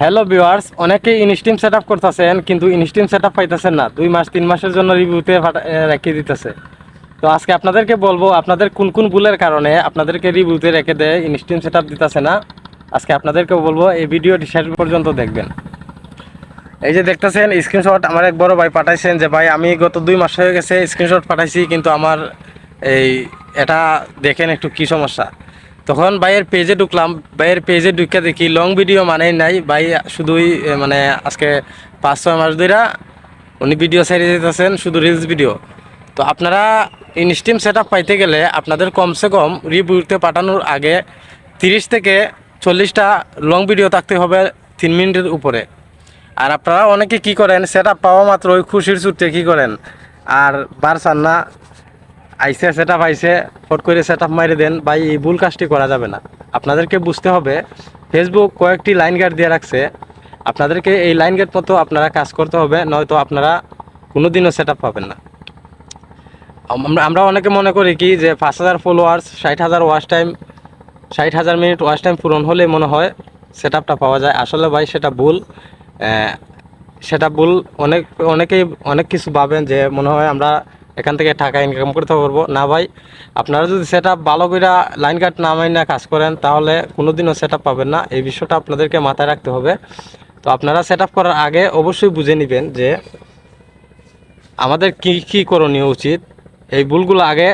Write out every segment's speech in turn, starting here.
Hello viewers অনেকে ইনস্টিম set up করতেছেন, কিন্তু ইনস্টিম সেট আপ পাইতেছেন না। দুই মাস, তিন মাসের জন্য রিভিউতে রেখে দিতেছে। তো আজকে আপনাদেরকে বলব, আপনাদের কোন কোন ভুলের কারণে আপনাদেরকে রিভিউতে রেখে দেয় ইনস্টিম সেট আপ দিতেছে না? আজকে আপনাদেরকে বলব, এই ভিডিওটি শেষ পর্যন্ত দেখবেন। এই যে দেখতেছেন স্ক্রিনশট আমার এক বড় ভাই পাঠাইছেন যে, ভাই, আমি গত দুই মাস হয়ে গেছে স্ক্রিনশট পাঠাইছি, কিন্তু আমার এই, এটা দেখেন একটু কি সমস্যা। তখন ভাইয়ের পেজে ঢুকলাম। ভাইয়ের পেজে ঢুকে দেখি লং ভিডিও মানেই নাই। ভাই শুধুই মানে আজকে পাঁচ, ছয় মাস ধরে উনি ভিডিও ছাড়িয়ে দিতেছেন শুধু রিলস ভিডিও তো আপনারা ইনস্টিম সেট পাইতে গেলে আপনাদের কমসে কম রিভিউতে পাঠানোর আগে তিরিশ থেকে চল্লিশটা লং ভিডিও থাকতে হবে তিন মিনিটের উপরে। আর আপনারা অনেকে কি করেন সেট পাওয়া মাত্র ওই খুশির ছুটতে কী করেন? আর বার না আইসে সেট আপ আইসে ফট করে সেট আপ মারি দেন, ভাই, এই ভুল কাজটি করা যাবে না। আপনাদেরকে বুঝতে হবে ফেসবুক কয়েকটি লাইন গার্ড দিয়ে রাখছে। আপনাদেরকে এই লাইন গার্ড মতো আপনারা কাজ করতে হবে, নয়তো আপনারা কোনোদিনও সেট আপ পাবেন না। আমরা আমরা অনেকে মনে করি কি যে পাঁচ হাজার ফলোয়ার্স ষাট হাজার ওয়াচ টাইম ষাট হাজার মিনিট ওয়াচ টাইম পূরণ হলে মনে হয় সেট আপটা পাওয়া যায়। আসলে ভাই, সেটা ভুল। সেটা ভুল অনেক অনেকেই অনেক কিছু ভাবেন যে মনে হয় আমরা এখান থেকে টাকা ইনকাম করতে পারব। না ভাই, আপনারা যদি সেট ভালো করে লাইন কাট না মাইনা কাজ করেন, তাহলে কোনোদিনও সেট আপ পাবেন না। এই বিষয়টা আপনাদেরকে মাথায় রাখতে হবে। তো আপনারা সেট করার আগে অবশ্যই বুঝে নেবেন যে আমাদের কি কি করণীয় উচিত। এই ভুলগুলো আগে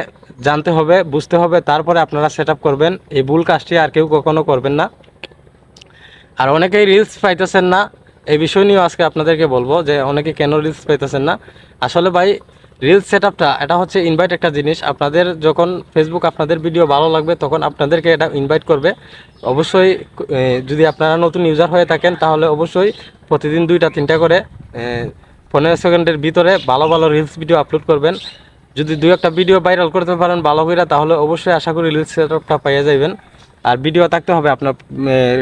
জানতে হবে, বুঝতে হবে, তারপরে আপনারা সেট করবেন। এই ভুল কাজটি আর কেউ কখনো করবেন না। আর অনেকেই রিলস পাইতেছেন না। এই বিষয় নিয়েও আজকে আপনাদেরকে বলব যে, অনেকে কেন রিলস পাইতেছেন না? আসলে ভাই রিলস সেট আপটা এটা হচ্ছে ইনভাইট একটা জিনিস। আপনাদের যখন ফেসবুক আপনাদের ভিডিও ভালো লাগবে, তখন আপনাদেরকে এটা ইনভাইট করবে। অবশ্যই যদি আপনারা নতুন ইউজার হয়ে থাকেন, তাহলে অবশ্যই প্রতিদিন দুইটা, তিনটা করে পনেরো সেকেন্ডের ভিতরে ভালো ভালো রিলস ভিডিও আপলোড করবেন। যদি দুই একটা ভিডিও ভাইরাল করতে পারেন ভালো করে তাহলে অবশ্যই আশা করি রিলস সেট আপটা পাইয়ে যাবেন আর ভিডিও থাকতে হবে আপনার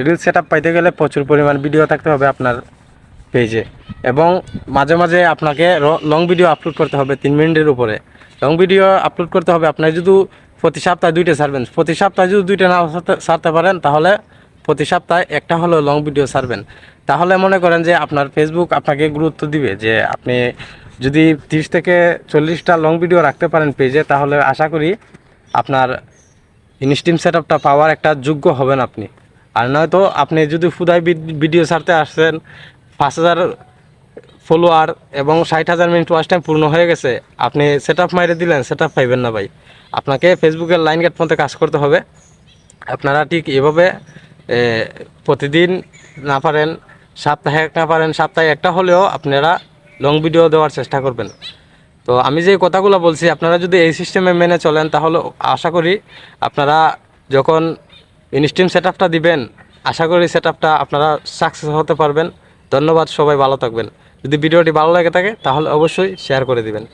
রিলস সেট আপ পাইতে গেলে প্রচুর পরিমাণ ভিডিও থাকতে হবে আপনার। পেজে। এবং মাঝে মাঝে আপনাকে লং ভিডিও আপলোড করতে হবে তিন মিনিটের উপরে। লং ভিডিও আপলোড করতে হবে, আপনার যদি প্রতি সপ্তাহে দুইটা ছাড়বেন। প্রতি সপ্তাহে যদি দুইটা না ছাড়তে পারেন, তাহলে প্রতি সপ্তাহে একটা হলেও লং ভিডিও ছাড়বেন। তাহলে মনে করেন যে আপনার ফেসবুক আপনাকে গুরুত্ব দিবে যে আপনি যদি তিরিশ থেকে চল্লিশটা লং ভিডিও রাখতে পারেন পেজে, তাহলে আশা করি আপনার ইনস্টিম সেট আপটা পাওয়ার একটা যোগ্য হবেন আপনি। আর নয়তো আপনি যদি ফুদাই ভিডিও ছাড়তে আসছেন পাঁচ হাজার ফলোয়ার এবং ষাট হাজার মিনিট ওয়াচ টাইম পূর্ণ হয়ে গেছে, আপনি সেট আপ মাইরে দিলেন সেট আপ পাইবেন না ভাই। আপনাকে ফেসবুকের লাইন গেট মধ্যে কাজ করতে হবে। আপনারা ঠিক এভাবে প্রতিদিন না পারেন, সপ্তাহে না পারেন, সপ্তাহে একটা হলেও আপনারা লং ভিডিও দেওয়ার চেষ্টা করবেন। তো আমি যে কথাগুলো বলছি, আপনারা যদি এই সিস্টেমে মেনে চলেন, তাহলে আশা করি আপনারা যখন ইনস্টিম সেট দিবেন, আশা করি সেট আপনারা সাকসেস হতে পারবেন। ধন্যবাদ সবাই ভালো থাকবেন। যদি ভিডিওটি ভালো লাগে থাকে তাহলে অবশ্যই শেয়ার করে দিবেন।